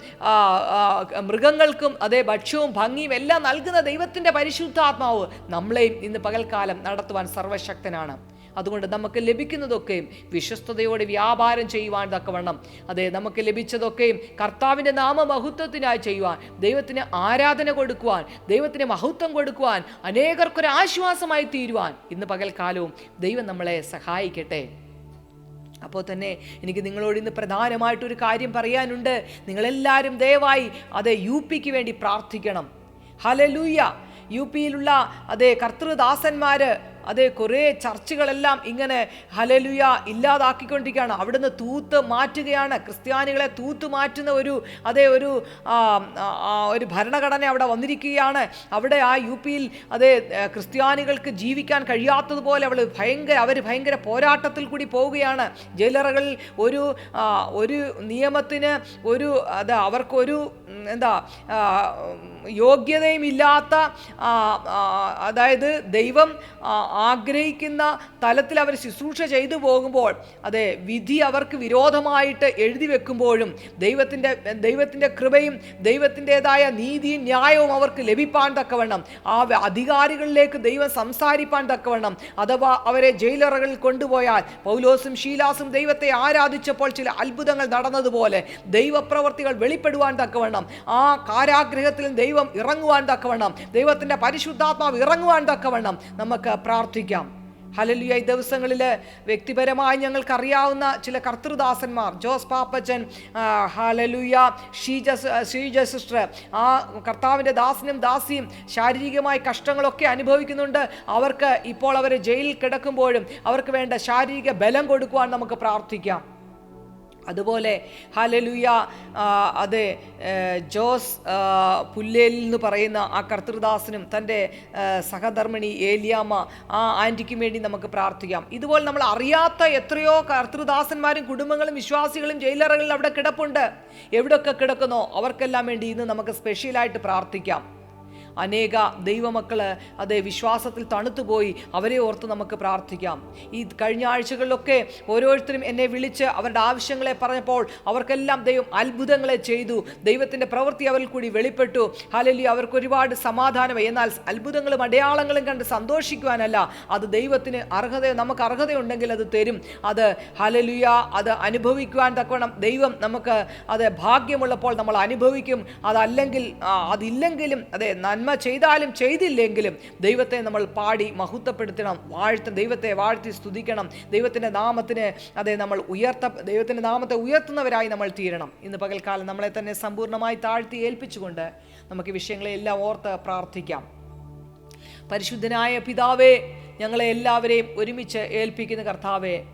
മൃഗങ്ങൾക്കും അതേ ഭക്ഷ്യവും ഭംഗിയും എല്ലാം നൽകുന്ന ദൈവത്തിന്റെ പരിശുദ്ധാത്മാവ് നമ്മളെയും ഇന്ന് പകൽക്കാലം നടത്തുവാൻ സർവശക്തനാണ്. അതുകൊണ്ട് നമുക്ക് ലഭിക്കുന്നതൊക്കെയും വിശ്വസ്തയോടെ വ്യാപാരം ചെയ്യുവാൻ തക്കവണ്ണം. അതെ നമുക്ക് ലഭിച്ചതൊക്കെയും കർത്താവിന്റെ നാമമഹത്വത്തിനായി ചെയ്യുവാൻ ദൈവത്തിന് ആരാധന കൊടുക്കുവാൻ ദൈവത്തിന് മഹത്വം കൊടുക്കുവാൻ അനേകർക്കൊരു ആശ്വാസമായി തീരുവാൻ ഇന്ന് പകൽക്കാലവും ദൈവം നമ്മളെ സഹായിക്കട്ടെ. അപ്പോൾ തന്നെ എനിക്ക് നിങ്ങളോട് ഇന്ന് പ്രധാനമായിട്ടൊരു കാര്യം പറയാനുണ്ട്. നിങ്ങളെല്ലാവരും ദയവായി അതെ യു പിക്ക് വേണ്ടി പ്രാർത്ഥിക്കണം. ഹലലൂയ യു പിയിലുള്ള അതേ കർത്തൃദാസന്മാർ അതേ കുറേ ചർച്ചുകളെല്ലാം ഇങ്ങനെ ഹലലുയ ഇല്ലാതാക്കിക്കൊണ്ടിരിക്കുകയാണ്. അവിടുന്ന് തൂത്ത് മാറ്റുകയാണ്. ക്രിസ്ത്യാനികളെ തൂത്ത് മാറ്റുന്ന ഒരു അതേ ഒരു ഒരു ഭരണഘടന അവിടെ വന്നിരിക്കുകയാണ്. അവിടെ ആ യു പിയിൽ അതേ ക്രിസ്ത്യാനികൾക്ക് ജീവിക്കാൻ കഴിയാത്തതുപോലെ അവൾ ഭയങ്കര അവർ ഭയങ്കര പോരാട്ടത്തിൽ കൂടി പോവുകയാണ്. ജയിലറുകളിൽ ഒരു ഒരു നിയമത്തിന് ഒരു അത് അവർക്കൊരു എന്താ യോഗ്യതയും ഇല്ലാത്ത അതായത് ദൈവം ആഗ്രഹിക്കുന്ന തലത്തിൽ അവർ ശുശ്രൂഷ ചെയ്തു പോകുമ്പോൾ അതെ വിധി അവർക്ക് വിരോധമായിട്ട് എഴുതി വെക്കുമ്പോഴും ദൈവത്തിന്റെ ദൈവത്തിന്റെ കൃപയും ദൈവത്തിന്റെതായ നീതിയും ന്യായവും അവർക്ക് ലഭിപ്പാൻ തക്കവണ്ണം ആ അധികാരികളിലേക്ക് ദൈവം സംസാരിപ്പാൻ തക്കവണ്ണം അഥവാ അവരെ ജയിലറകളിൽ കൊണ്ടുപോയാൽ പൗലോസും ഷീലാസും ദൈവത്തെ ആരാധിച്ചപ്പോൾ ചില അത്ഭുതങ്ങൾ നടന്നതുപോലെ ദൈവപ്രവർത്തികൾ വെളിപ്പെടുവാൻ തക്കവണ്ണം ആ കാരാഗ്രഹത്തിൽ ദൈവം ഇറങ്ങുവാൻ തക്കവണ്ണം ദൈവത്തിന്റെ പരിശുദ്ധാത്മാവ് ഇറങ്ങുവാൻ തക്കവണ്ണം നമുക്ക് പ്രാർത്ഥിക്കാം. ഹലലിയ ഈ ദിവസങ്ങളിൽ വ്യക്തിപരമായി ഞങ്ങൾക്കറിയാവുന്ന ചില കർത്തൃദാസന്മാർ ജോസ് പാപ്പച്ചൻ ഹലലുയ ഷീജ ഷീജ സിസ്റ്റർ ആ കർത്താവിന്റെ ദാസനും ദാസിയും ശാരീരികമായ കഷ്ടങ്ങളൊക്കെ അനുഭവിക്കുന്നുണ്ട്. അവർക്ക് ഇപ്പോൾ അവർ ജയിലിൽ കിടക്കുമ്പോഴും അവർക്ക് വേണ്ട ശാരീരിക ബലം കൊടുക്കുവാൻ നമുക്ക് പ്രാർത്ഥിക്കാം. അതുപോലെ ഹലലുയ അത് ജോസ് പുല്ലേലിൽ എന്ന് പറയുന്ന ആ കർത്തൃദാസനും തന്റെ സഹധർമ്മിണി ഏലിയാമ്മ ആ ആന്റിക്കും വേണ്ടി നമുക്ക് പ്രാർത്ഥിക്കാം. ഇതുപോലെ നമ്മൾ അറിയാത്ത എത്രയോ കർത്തൃദാസന്മാരും കുടുംബങ്ങളും വിശ്വാസികളും ജയിലറകളിൽ അവിടെ കിടപ്പുണ്ട്. എവിടെയൊക്കെ കിടക്കുന്നോ അവർക്കെല്ലാം വേണ്ടി ഇന്ന് നമുക്ക് സ്പെഷ്യലായിട്ട് പ്രാർത്ഥിക്കാം. അനേക ദൈവമക്കൾ അതേ വിശ്വാസത്തിൽ തണുത്തുപോയി അവരെ ഓർത്ത് നമുക്ക് പ്രാർത്ഥിക്കാം. ഈ കഴിഞ്ഞ ആഴ്ചകളിലൊക്കെ ഓരോരുത്തരും എന്നെ വിളിച്ച് അവരുടെ ആവശ്യങ്ങളെ പറഞ്ഞപ്പോൾ അവർക്കെല്ലാം ദൈവം അത്ഭുതങ്ങളെ ചെയ്തു. ദൈവത്തിന്റെ പ്രവൃത്തി അവരിൽ കൂടി വെളിപ്പെട്ടു. ഹാലലി അവർക്ക് ഒരുപാട് സമാധാനമായി. എന്നാൽ അത്ഭുതങ്ങളും അടയാളങ്ങളും കണ്ട് സന്തോഷിക്കുവാനല്ല. അത് ദൈവത്തിന് അർഹത നമുക്ക് അർഹതയുണ്ടെങ്കിൽ അത് തരും. അത് ഹലലുയ അത് അനുഭവിക്കുവാൻ തക്കവണ്ണം ദൈവം നമുക്ക് അത് ഭാഗ്യമുള്ളപ്പോൾ നമ്മൾ അനുഭവിക്കും. അതല്ലെങ്കിൽ അതില്ലെങ്കിലും അതെ നന്മ ചെയ്താലും ചെയ്തില്ലെങ്കിലും ദൈവത്തെ നമ്മൾ പാടി മഹത്വപ്പെടുത്തണം വാഴ്ത്ത ദൈവത്തെ വാഴ്ത്തി സ്തുതിക്കണം ദൈവത്തിന്റെ നാമത്തിന് അതെ നമ്മൾ ഉയർത്ത ദൈവത്തിന്റെ നാമത്തെ ഉയർത്തുന്നവരായി നമ്മൾ തീരണം. ഇന്ന് പകൽക്കാലം നമ്മളെ തന്നെ സമ്പൂർണമായി താഴ്ത്തി ഏൽപ്പിച്ചുകൊണ്ട് നമുക്ക് വിഷയങ്ങളെ എല്ലാം ഓർത്ത് പ്രാർത്ഥിക്കാം. പരിശുദ്ധനായ പിതാവേ ഞങ്ങളെ എല്ലാവരെയും ഒരുമിച്ച് ഏൽപ്പിക്കുന്ന കർത്താവേ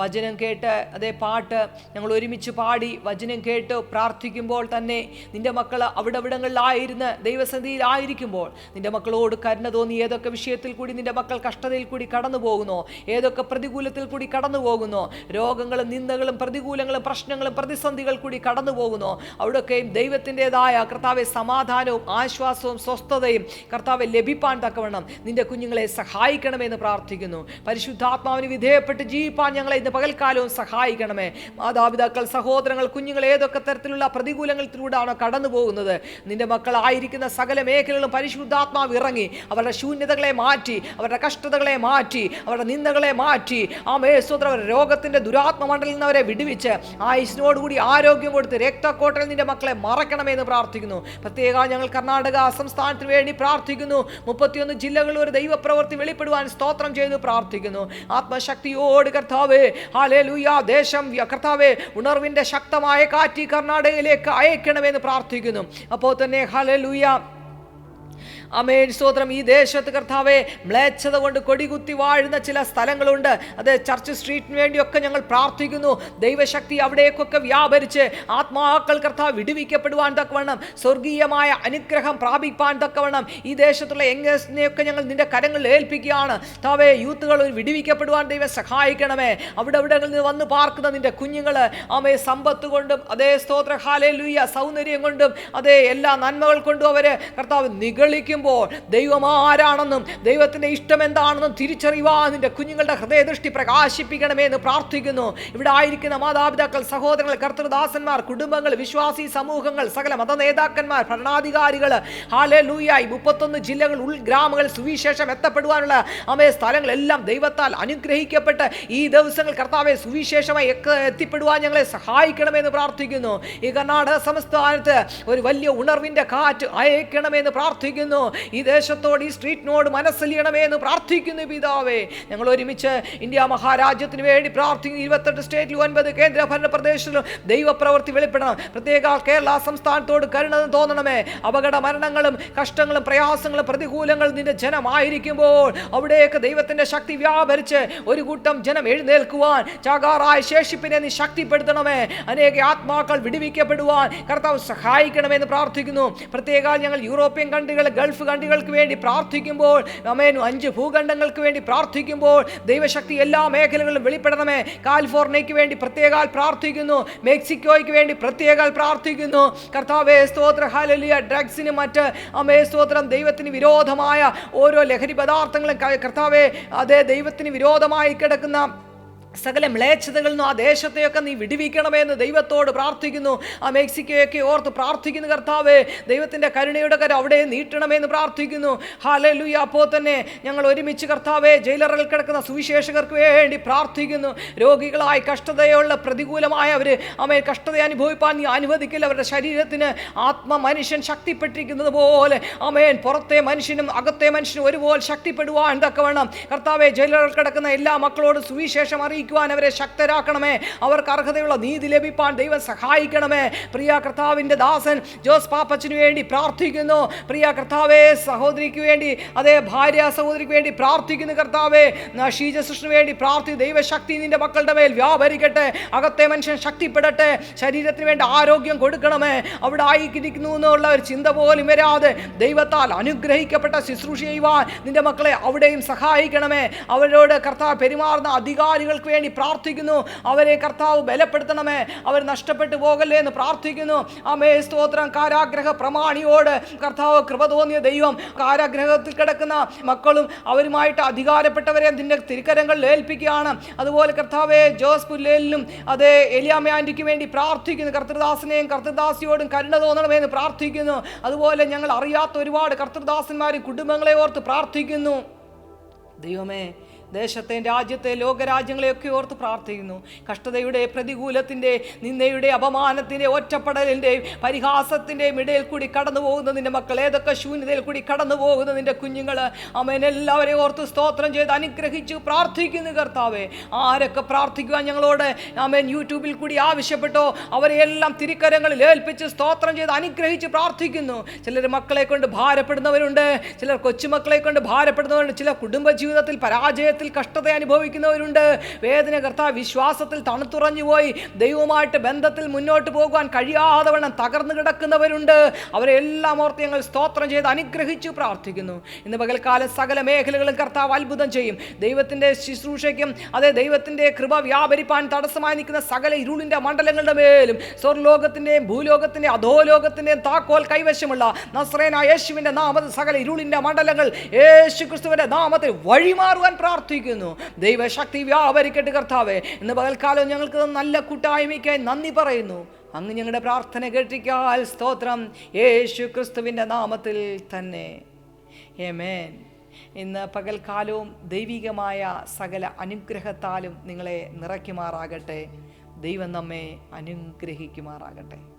വചനം കേട്ട് അതേ പാട്ട് ഞങ്ങൾ ഒരുമിച്ച് പാടി വചനം കേട്ട് പ്രാർത്ഥിക്കുമ്പോൾ തന്നെ നിന്റെ മക്കൾ അവിടെ ഇവിടങ്ങളിലായിരുന്ന് ദൈവസന്ധിയിലായിരിക്കുമ്പോൾ നിന്റെ മക്കളോട് കരുണ തോന്നി ഏതൊക്കെ വിഷയത്തിൽ കൂടി നിന്റെ മക്കൾ കഷ്ടതയിൽ കൂടി കടന്നു പോകുന്നു? ഏതൊക്കെ പ്രതികൂലത്തിൽ കൂടി കടന്നു പോകുന്നു? രോഗങ്ങളും നിന്ദകളും പ്രതികൂലങ്ങളും പ്രശ്നങ്ങളും പ്രതിസന്ധികൾ കൂടി കടന്നു പോകുന്നു. അവിടെയൊക്കെയും ദൈവത്തിന്റെതായ കർത്താവെ സമാധാനവും ആശ്വാസവും സ്വസ്ഥതയും കർത്താവെ ലഭിപ്പാൻ തക്കവണ്ണം നിന്റെ കുഞ്ഞുങ്ങളെ സഹായിക്കണമെന്ന് പ്രാർത്ഥിക്കുന്നു. പരിശുദ്ധാത്മാവിന് വിധേയപ്പെട്ട് ജീവിപ്പാൻ ഞങ്ങളെ ഇന്ന് പകൽക്കാലവും സഹായിക്കണമേ. മാതാപിതാക്കൾ സഹോദരങ്ങൾ കുഞ്ഞുങ്ങൾ ഏതൊക്കെ തരത്തിലുള്ള പ്രതികൂലങ്ങളിലൂടെയാണോ കടന്നു പോകുന്നത്? നിന്റെ മക്കളായിരിക്കുന്ന സകല മേഖലകളും പരിശുദ്ധാത്മാവ് ഇറങ്ങി അവരുടെ ശൂന്യതകളെ മാറ്റി അവരുടെ കഷ്ടതകളെ മാറ്റി അവരുടെ നിന്ദകളെ മാറ്റി ആ മേസ്വത്ര രോഗത്തിന്റെ ദുരാത്മമണ്ഡലിൽ നിന്ന് അവരെ വിടുവിച്ച് ആയുസിനോടുകൂടി ആരോഗ്യം കൊടുത്ത് രക്തക്കോട്ടയിൽ നിന്റെ മക്കളെ മറക്കണമേ എന്ന് പ്രാർത്ഥിക്കുന്നു. പ്രത്യേക ഞങ്ങൾ കർണാടക സംസ്ഥാനത്തിന് വേണ്ടി പ്രാർത്ഥിക്കുന്നു. മുപ്പത്തിയൊന്ന് ജില്ലകളിൽ ഒരു ദൈവപ്രവൃത്തി വെളിപ്പെടുവാൻ സ്തോത്രം ചെയ്തു പ്രാർത്ഥിക്കുന്നു. ആത്മശക്തിയോട് കർത്താവേ ഹാലേലൂയ ദേശം കർത്താവെ ഉണർവിന്റെ ശക്തമായ കാറ്റി കർണാടകയിലേക്ക് അയക്കണമെന്ന് പ്രാർത്ഥിക്കുന്നു. അപ്പോൾ തന്നെ ഹാലേലൂയ അമേൻ. സ്തോത്രം. ഈ ദേശത്ത് കർത്താവെ മ്ലേച്ഛത കൊണ്ട് കൊടികുത്തി വാഴുന്ന ചില സ്ഥലങ്ങളുണ്ട്. അത് ചർച്ച് സ്ട്രീറ്റിന് വേണ്ടിയൊക്കെ ഞങ്ങൾ പ്രാർത്ഥിക്കുന്നു. ദൈവശക്തി അവിടേക്കൊക്കെ വ്യാപരിച്ച് ആത്മാക്കൾ കർത്താവ് വിടുവിക്കപ്പെടുവാൻ തക്കവണ്ണം സ്വർഗീയമായ അനുഗ്രഹം പ്രാപിപ്പാൻ തക്കവണ്ണം ഈ ദേശത്തുള്ള യങ്ങേഴ്സിനെയൊക്കെ ഞങ്ങൾ നിന്റെ കരങ്ങളിൽ ഏൽപ്പിക്കുകയാണ്. താവേ യൂത്തുകൾ വിടുവിക്കപ്പെടുവാൻ ദൈവം സഹായിക്കണമേ. അവിടെ അവിടങ്ങളിൽ നിന്ന് വന്ന് പാർക്കുന്ന നിന്റെ കുഞ്ഞുങ്ങൾ ആമേ സമ്പത്ത് കൊണ്ടും അതേ സ്തോത്ര ഹാലേ ലുയ്യ സൗന്ദര്യം കൊണ്ടും അതേ എല്ലാ നന്മകൾ കൊണ്ടും അവർ കർത്താവ് നിഗളിക്കുമ്പോൾ ദൈവം ആരാണെന്നും ദൈവത്തിന്റെ ഇഷ്ടം എന്താണെന്നും തിരിച്ചറിയുവാൻ നിന്റെ കുഞ്ഞുങ്ങളുടെ ഹൃദയദൃഷ്ടി പ്രകാശിപ്പിക്കണമേ എന്ന് പ്രാർത്ഥിക്കുന്നു. ഇവിടെ ആയിരിക്കുന്ന മാതാപിതാക്കൾ സഹോദരങ്ങൾ കർത്തൃദാസന്മാർ കുടുംബങ്ങൾ വിശ്വാസി സമൂഹങ്ങൾ സകല മത നേതാക്കന്മാർ ഭരണാധികാരികൾ ഹാലേ ലൂയായി മുപ്പത്തൊന്ന് ജില്ലകൾ ഉൾഗ്രാമങ്ങൾ സുവിശേഷം എത്തപ്പെടുവാനുള്ള അമേ സ്ഥലങ്ങളെല്ലാം ദൈവത്താൽ അനുഗ്രഹിക്കപ്പെട്ട് ഈ ദിവസങ്ങൾ കർത്താവെ സുവിശേഷമായി എത്തിപ്പെടുവാൻ ഞങ്ങളെ സഹായിക്കണമെന്ന് പ്രാർത്ഥിക്കുന്നു. ഈ കർണാടക സംസ്ഥാനത്ത് ഒരു വലിയ ഉണർവിന്റെ കാറ്റ് അയക്കണമെന്ന് പ്രാർത്ഥിക്കുന്നു. ഈ ദേശത്തോട് ഈ സ്ട്രീറ്റിനോട് മനസ്സലിയണമേ എന്ന് പ്രാർത്ഥിക്കുന്നു പിതാവേ. ഞങ്ങൾ ഒരുമിച്ച് ഇന്ത്യ മഹാരാജ്യത്തിന് വേണ്ടി പ്രാർത്ഥിക്കുന്നു. ഇരുപത്തെട്ട് സ്റ്റേറ്റിൽ ഒൻപത് കേന്ദ്ര ഭരണ പ്രദേശത്തിലും ദൈവപ്രവൃത്തി വെളിപ്പെടണം. പ്രത്യേക കേരള സംസ്ഥാനത്തോട് കരുണ തോന്നണമേ. അപകട മരണങ്ങളും കഷ്ടങ്ങളും പ്രയാസങ്ങളും പ്രതികൂലങ്ങളും നിന്റെ ജനമായിരിക്കുമ്പോൾ അവിടേക്ക് ദൈവത്തിന്റെ ശക്തി വ്യാപരിച്ച് ഒരു കൂട്ടം ജനം എഴുന്നേൽക്കുവാൻ ചാകാറായ ശേഷിപ്പിനെ നീ ശക്തിപ്പെടുത്തണമേ. അനേക ആത്മാക്കൾ വിടുവിക്കപ്പെടുവാൻ കർത്താവ് സഹായിക്കണമെന്ന് പ്രാർത്ഥിക്കുന്നു. പ്രത്യേക ഞങ്ങൾ യൂറോപ്യൻ കൺട്രികൾ ഗൾഫ് കൺട്രികൾക്ക് വേണ്ടി പ്രാർത്ഥിക്കുമ്പോൾ അമേനു അഞ്ച് ഭൂഖണ്ഡങ്ങൾക്ക് വേണ്ടി പ്രാർത്ഥിക്കുമ്പോൾ ദൈവശക്തി എല്ലാ മേഖലകളിലും വെളിപ്പെടണമേ. കാലിഫോർണിയയ്ക്ക് വേണ്ടി പ്രത്യേകാൽ പ്രാർത്ഥിക്കുന്നു. മെക്സിക്കോയ്ക്ക് വേണ്ടി പ്രത്യേകാൽ പ്രാർത്ഥിക്കുന്നു. കർത്താവേ സ്തോത്ര. ഹാലലിയ ഡ്രഗ്സിന് മറ്റ് അമേ സ്തോത്രം. ദൈവത്തിന് വിരോധമായ ഓരോ ലഹരി പദാർത്ഥങ്ങളും കർത്താവേ അതേ ദൈവത്തിന് വിരോധമായി കിടക്കുന്ന സകല മ്ലേച്ഛതകളിൽ നിന്നും ആ ദേശത്തെയൊക്കെ നീ വിടുവിക്കണമെന്ന് ദൈവത്തോട് പ്രാർത്ഥിക്കുന്നു. ആ മെക്സിക്കോയൊക്കെ ഓർത്ത് പ്രാർത്ഥിക്കുന്നു കർത്താവേ. ദൈവത്തിന്റെ കരുണയുടെ കര അവിടെ നീട്ടണമെന്ന് പ്രാർത്ഥിക്കുന്നു. ഹാലലുയ അപ്പോൾ തന്നെ ഞങ്ങൾ ഒരുമിച്ച് കർത്താവെ ജയിലറിൽ കിടക്കുന്ന സുവിശേഷകർക്ക് വേണ്ടി പ്രാർത്ഥിക്കുന്നു. രോഗികളായി കഷ്ടതയുള്ള പ്രതികൂലമായ അവർ അമ്മയെ കഷ്ടത അനുഭവിപ്പാൻ നീ അനുവദിക്കില്ല. അവരുടെ ശരീരത്തിന് ആത്മ മനുഷ്യൻ ശക്തിപ്പെട്ടിരിക്കുന്നത് പോലെ. അമേൻ പുറത്തെ മനുഷ്യനും അകത്തെ മനുഷ്യനും ഒരുപോലെ ശക്തിപ്പെടുവാൻ തക്കവണ്ണം. കർത്താവെ ജയിലറിൽ കിടക്കുന്ന എല്ലാ മക്കളോടും സുവിശേഷം അറിയിക്കുവാൻ അവരെ ശക്തരാക്കണമേ. അവർക്ക് അർഹതയുള്ള നീതി ലഭിപ്പാൻ ദൈവം സഹായിക്കണമേ. പ്രിയ കർത്താവിന്റെ ദാസൻ ജോസ് പാപ്പച്ചിന് വേണ്ടി പ്രാർത്ഥിക്കുന്നു. പ്രിയ കർത്താവേ സഹോദരിക്ക് വേണ്ടി അതേ ഭാര്യ സഹോദരിക്ക് വേണ്ടി പ്രാർത്ഥിക്കുന്നു കർത്താവേ. ഷീജസൃഷ്ണു വേണ്ടി പ്രാർത്ഥി ദൈവശക്തി നിന്റെ മക്കളുടെ മേൽ വ്യാപരിക്കട്ടെ. അകത്തെ മനുഷ്യൻ ശക്തിപ്പെടട്ടെ. ശരീരത്തിന് വേണ്ടി ആരോഗ്യം കൊടുക്കണമേ. അവിടെ ആയിരിക്കുന്നു എന്നുള്ള ഒരു ചിന്ത പോലും വരാതെ ദൈവത്താൽ അനുഗ്രഹിക്കപ്പെട്ട ശുശ്രൂഷ ചെയ്യുവാൻ നിന്റെ മക്കളെ അവിടെയും സഹായിക്കണമേ. അവരോട് കർത്താവ് പെരുമാറുന്ന അധികാരികൾക്ക് വേണ്ടി പ്രാർത്ഥിക്കുന്നു. അവരെ കർത്താവ് ബലപ്പെടുത്തണമേ. അവർ നഷ്ടപ്പെട്ടു പോകല്ലേ എന്ന് പ്രാർത്ഥിക്കുന്നു. അമേ സ്തോത്രം. കാരാഗ്രഹ പ്രമാണിയോട് കർത്താവ് കൃപ തോന്നിയ ദൈവം. കാരാഗ്രഹത്തിൽ കിടക്കുന്ന മക്കളും അവരുമായിട്ട് അധികാരപ്പെട്ടവരെ നിന്റെ തിരുക്കരങ്ങളിൽ ഏൽപ്പിക്കുകയാണ്. അതുപോലെ കർത്താവെ ജോസ് പുല്ലേലിനും അതേ എലിയാമ്മ ആന്റിക്ക് വേണ്ടി പ്രാർത്ഥിക്കുന്നു. കർത്തൃദാസിനെയും കർത്തൃദാസിയോടും കരുണ തോന്നണമെന്ന് പ്രാർത്ഥിക്കുന്നു. അതുപോലെ ഞങ്ങൾ അറിയാത്ത ഒരുപാട് കർത്തൃദാസന്മാരും കുടുംബങ്ങളെ ഓർത്ത് പ്രാർത്ഥിക്കുന്നു. ദൈവമേ ദേശത്തെ രാജ്യത്തെ ലോകരാജ്യങ്ങളെയൊക്കെ ഓർത്ത് പ്രാർത്ഥിക്കുന്നു. കഷ്ടതയുടെ പ്രതികൂലത്തിന്റെ നിന്ദയുടെ അപമാനത്തിന്റെ ഒറ്റപ്പെടലിന്റെ പരിഹാസത്തിന്റെയും ഇടയിൽ കൂടി കടന്നു പോകുന്ന നിന്റെ മക്കൾ. ഏതൊക്കെ ശൂന്യതയിൽ കൂടി കടന്നു പോകുന്ന നിന്റെ കുഞ്ഞുങ്ങൾ അമ്മൻ എല്ലാവരെയും ഓർത്ത് സ്തോത്രം ചെയ്ത് അനുഗ്രഹിച്ച് പ്രാർത്ഥിക്കുന്നു കർത്താവേ. ആരൊക്കെ പ്രാർത്ഥിക്കുവാൻ ഞങ്ങളോട് അമ്മൻ യൂട്യൂബിൽ കൂടി ആവശ്യപ്പെട്ടോ അവരെ എല്ലാം തിരിക്കരങ്ങളിൽ ഏൽപ്പിച്ച് സ്തോത്രം ചെയ്ത് അനുഗ്രഹിച്ച് പ്രാർത്ഥിക്കുന്നു. ചിലർ മക്കളെ കൊണ്ട് ഭാരപ്പെടുന്നവരുണ്ട് ചിലർ കൊച്ചുമക്കളെ കൊണ്ട് ഭാരപ്പെടുന്നവരുണ്ട് ചില കുടുംബ ജീവിതത്തിൽ പരാജയത്തിൽ കഷ്ടത അനുഭവിക്കുന്നവരുണ്ട്. വേദന കർത്താവ് വിശ്വാസത്തിൽ തണുത്തുറഞ്ഞു പോയി. ദൈവമായിട്ട് ബന്ധത്തിൽ മുന്നോട്ട് പോകുവാൻ കഴിയാതെ വണ്ണം തകർന്നു കിടക്കുന്നവരുണ്ട്. അവരെ അവരെല്ലാം ഓർത്ത് ഞങ്ങൾ സ്തോത്രം ചെയ്ത് അനുഗ്രഹിച്ചു പ്രാർത്ഥിക്കുന്നു. ഇന്ന് പകൽക്കാലം സകല മേഖലകളും കർത്താവ് അത്ഭുതം ചെയ്യും. ദൈവത്തിന്റെ ശുശ്രൂഷയ്ക്കും അതേ ദൈവത്തിന്റെ കൃപ വ്യാപരിപ്പാൻ തടസ്സമായി നിൽക്കുന്ന സകല ഇരുളിന്റെ മണ്ഡലങ്ങളുടെ മേലും സ്വർലോകത്തിന്റെയും ഭൂലോകത്തിന്റെയും അധോലോകത്തിന്റെയും താക്കോൽ കൈവശമുള്ള നസ്രേന യേശുവിന്റെ നാമത്തിൽ സകല ഇരുളിന്റെ മണ്ഡലങ്ങൾ യേശു ക്രിസ്തുവിന്റെ നാമത്തിൽ വഴിമാറുവാൻ പ്രാർത്ഥിക്കുന്നു. ദൈവശക്തി വ്യാപരിക്കട്ടെ കർത്താവെ. ഇന്ന് പകൽക്കാലം ഞങ്ങൾക്ക് നല്ല കൂട്ടായ്മയ്ക്കായി നന്ദി പറയുന്നു. അങ്ങ് ഞങ്ങളുടെ പ്രാർത്ഥന കേട്ടിരിക്കാൽ സ്തോത്രം. യേശു ക്രിസ്തുവിന്റെ നാമത്തിൽ തന്നെ. ഏമേൻ ഇന്ന് പകൽക്കാലവും ദൈവികമായ സകല അനുഗ്രഹത്താലും നിങ്ങളെ നിറയ്ക്കുമാറാകട്ടെ. ദൈവം നമ്മെ അനുഗ്രഹിക്കുമാറാകട്ടെ.